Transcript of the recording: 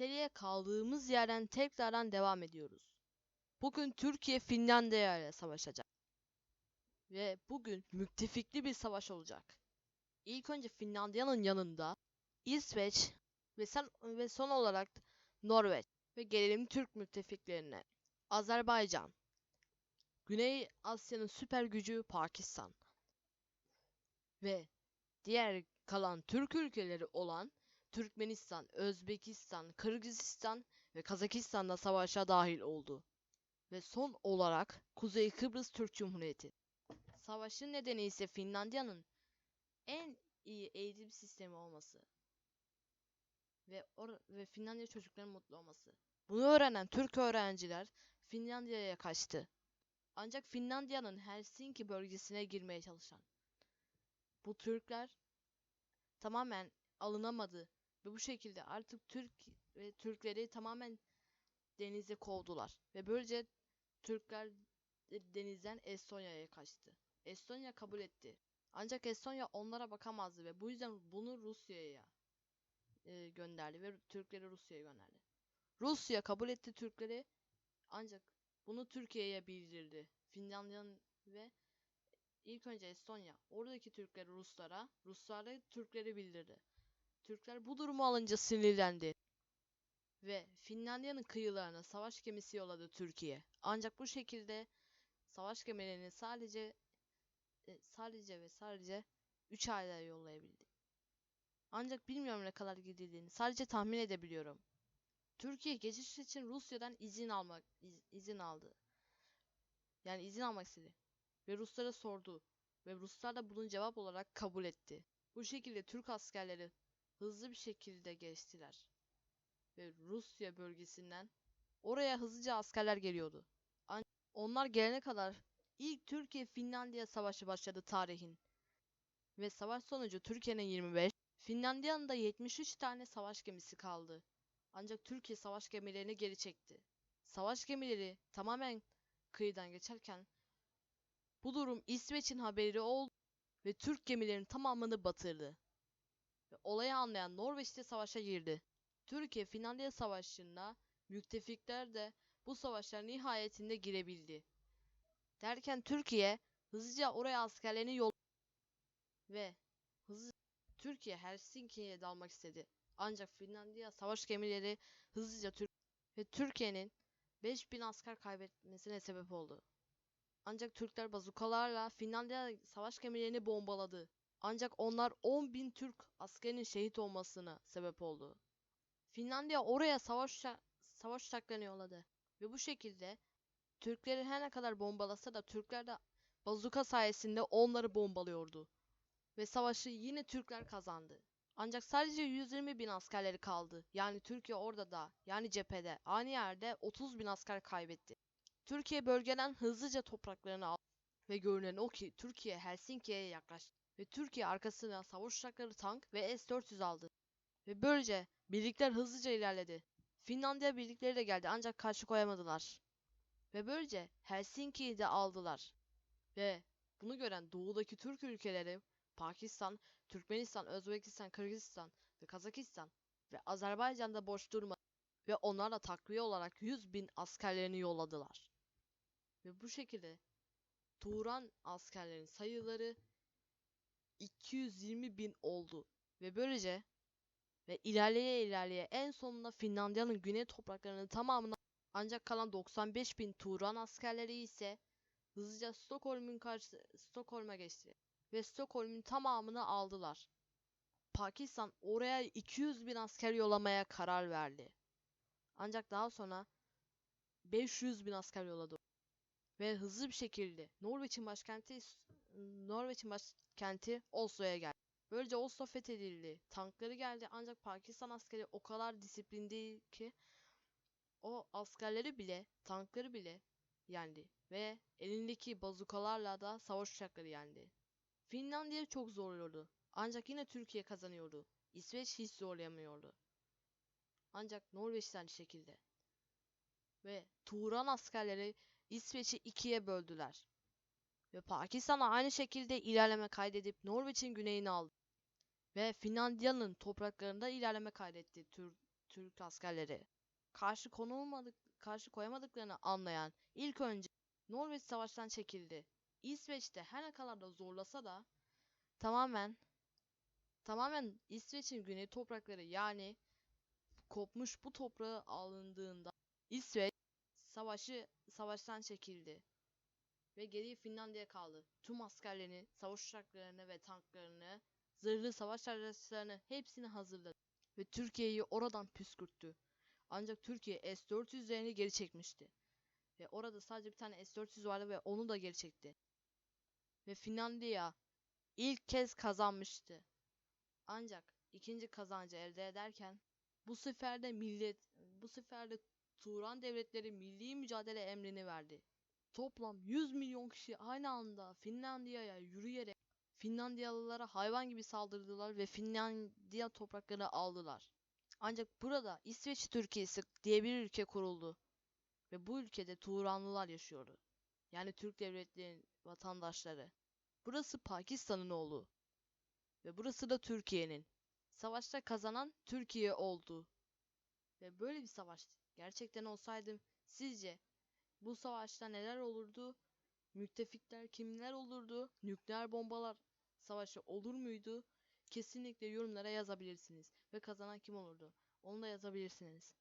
Seriye kaldığımız yerden tekrardan devam ediyoruz. Bugün Türkiye Finlandiya ile savaşacak. Ve bugün müttefikli bir savaş olacak. İlk önce Finlandiya'nın yanında İsveç ve, sen, ve son olarak Norveç ve gelelim Türk müttefiklerine. Azerbaycan, Güney Asya'nın süper gücü Pakistan ve diğer kalan Türk ülkeleri olan Türkmenistan, Özbekistan, Kırgızistan ve Kazakistan da savaşa dahil oldu. Ve son olarak Kuzey Kıbrıs Türk Cumhuriyeti. Savaşın nedeni ise Finlandiya'nın en iyi eğitim sistemi olması ve or- ve Finlandiya çocukların mutlu olması. Bunu öğrenen Türk öğrenciler Finlandiya'ya kaçtı. Ancak Finlandiya'nın Helsinki bölgesine girmeye çalışan bu Türkler tamamen alınamadı ve bu şekilde artık Türk ve Türkleri tamamen denize kovdular ve böylece Türkler de- denizden Estonya'ya kaçtı. Estonya kabul etti. Ancak Estonya onlara bakamazdı ve bu yüzden bunu Rusya'ya e, gönderdi ve Türkleri Rusya'ya gönderdi. Rusya kabul etti Türkleri ancak bunu Türkiye'ye bildirdi. Finlandiya'nın ve ilk önce Estonya oradaki Türkleri Ruslara, Ruslar da Türkleri bildirdi. Türkler bu durumu alınca sinirlendi ve Finlandiya'nın kıyılarına savaş gemisi yolladı Türkiye. Ancak bu şekilde savaş gemilerini sadece e, sadece ve sadece 3 ayda yollayabildi. Ancak bilmiyorum ne kadar gidildiğini. Sadece tahmin edebiliyorum. Türkiye geçiş için Rusya'dan izin almak iz- izin aldı. Yani izin almak istedi. Ve Ruslara sordu. Ve Ruslar da bunun cevap olarak kabul etti. Bu şekilde Türk askerleri hızlı bir şekilde geçtiler. Ve Rusya bölgesinden oraya hızlıca askerler geliyordu. Onlar gelene kadar ilk Türkiye-Finlandiya savaşı başladı tarihin. Ve savaş sonucu Türkiye'nin 25, Finlandiya'nın da 73 tane savaş gemisi kaldı. Ancak Türkiye savaş gemilerini geri çekti. Savaş gemileri tamamen kıyıdan geçerken bu durum İsveç'in haberi oldu ve Türk gemilerinin tamamını batırdı. Ve olayı anlayan Norveç de savaşa girdi. Türkiye Finlandiya Savaşı'nda müttefikler de bu savaşa nihayetinde girebildi. Derken Türkiye hızlıca oraya askerlerini yol ve hızlı Türkiye Helsinki'ye dalmak istedi. Ancak Finlandiya savaş gemileri hızlıca Türk ve Türkiye'nin 5000 asker kaybetmesine sebep oldu. Ancak Türkler bazukalarla Finlandiya savaş gemilerini bombaladı. Ancak onlar 10.000 Türk askerinin şehit olmasına sebep oldu. Finlandiya oraya savaş savaş uçaklarını yolladı. Ve bu şekilde Türkleri her ne kadar bombalasa da Türkler de bazuka sayesinde onları bombalıyordu. Ve savaşı yine Türkler kazandı. Ancak sadece 120 bin askerleri kaldı. Yani Türkiye orada da yani cephede aynı yerde 30 bin asker kaybetti. Türkiye bölgeden hızlıca topraklarını aldı. Ve görünen o ki Türkiye Helsinki'ye yaklaştı. Ve Türkiye arkasına savaş uçakları tank ve S-400 aldı. Ve böylece birlikler hızlıca ilerledi. Finlandiya birlikleri de geldi ancak karşı koyamadılar. Ve böylece Helsinki'yi de aldılar. Ve bunu gören doğudaki Türk ülkeleri Pakistan, Türkmenistan, Özbekistan, Kırgızistan ve Kazakistan ve Azerbaycan'da boş durmadı ve onlarla takviye olarak 100 bin askerlerini yolladılar. Ve bu şekilde Turan askerlerin sayıları 220 bin oldu ve böylece ve ilerleye ilerleye en sonunda Finlandiya'nın güney topraklarının tamamına ancak kalan 95 bin Turan askerleri ise hızlıca Stockholm'un karşı Stockholm'a geçti ve Stockholm'un tamamını aldılar. Pakistan oraya 200 bin asker yollamaya karar verdi. Ancak daha sonra 500 bin asker yolladı. Ve hızlı bir şekilde Norveç'in başkenti Norveç'in başkenti Oslo'ya geldi. Böylece Oslo fethedildi. Tankları geldi ancak Pakistan askeri o kadar disiplinli ki o askerleri bile, tankları bile yendi ve elindeki bazukalarla da savaş uçakları yendi. Finlandiya çok zorluyordu. Ancak yine Türkiye kazanıyordu. İsveç hiç zorlayamıyordu. Ancak Norveç şekilde. Ve Turan askerleri İsveç'i ikiye böldüler. Ve Pakistan aynı şekilde ilerleme kaydedip Norveç'in güneyini aldı. Ve Finlandiya'nın topraklarında ilerleme kaydetti Tür Türk askerleri. Karşı konulmadık, karşı koyamadıklarını anlayan ilk önce Norveç savaştan çekildi. İsveç'te her ne kadar da zorlasa da tamamen tamamen İsveç'in güney toprakları yani kopmuş bu toprağı alındığında İsveç savaşı savaştan çekildi ve geriye Finlandiya kaldı. Tüm askerlerini, savaş uçaklarını ve tanklarını, zırhlı savaş araçlarını hepsini hazırladı ve Türkiye'yi oradan püskürttü. Ancak Türkiye S-400'lerini geri çekmişti. Ve orada sadece bir tane S-400 vardı ve onu da geri çekti. Ve Finlandiya ilk kez kazanmıştı. Ancak ikinci kazancı elde ederken bu sefer de millet bu sefer de Turan devletleri milli mücadele emrini verdi. Toplam 100 milyon kişi aynı anda Finlandiya'ya yürüyerek Finlandiyalılara hayvan gibi saldırdılar ve Finlandiya topraklarını aldılar. Ancak burada İsveç Türkiye'si diye bir ülke kuruldu. Ve bu ülkede Turanlılar yaşıyordu. Yani Türk devletlerinin vatandaşları. Burası Pakistan'ın oğlu. Ve burası da Türkiye'nin. Savaşta kazanan Türkiye oldu. Ve böyle bir savaş gerçekten olsaydı sizce bu savaşta neler olurdu? Müttefikler kimler olurdu? Nükleer bombalar savaşı olur muydu? Kesinlikle yorumlara yazabilirsiniz. Ve kazanan kim olurdu? Onu da yazabilirsiniz.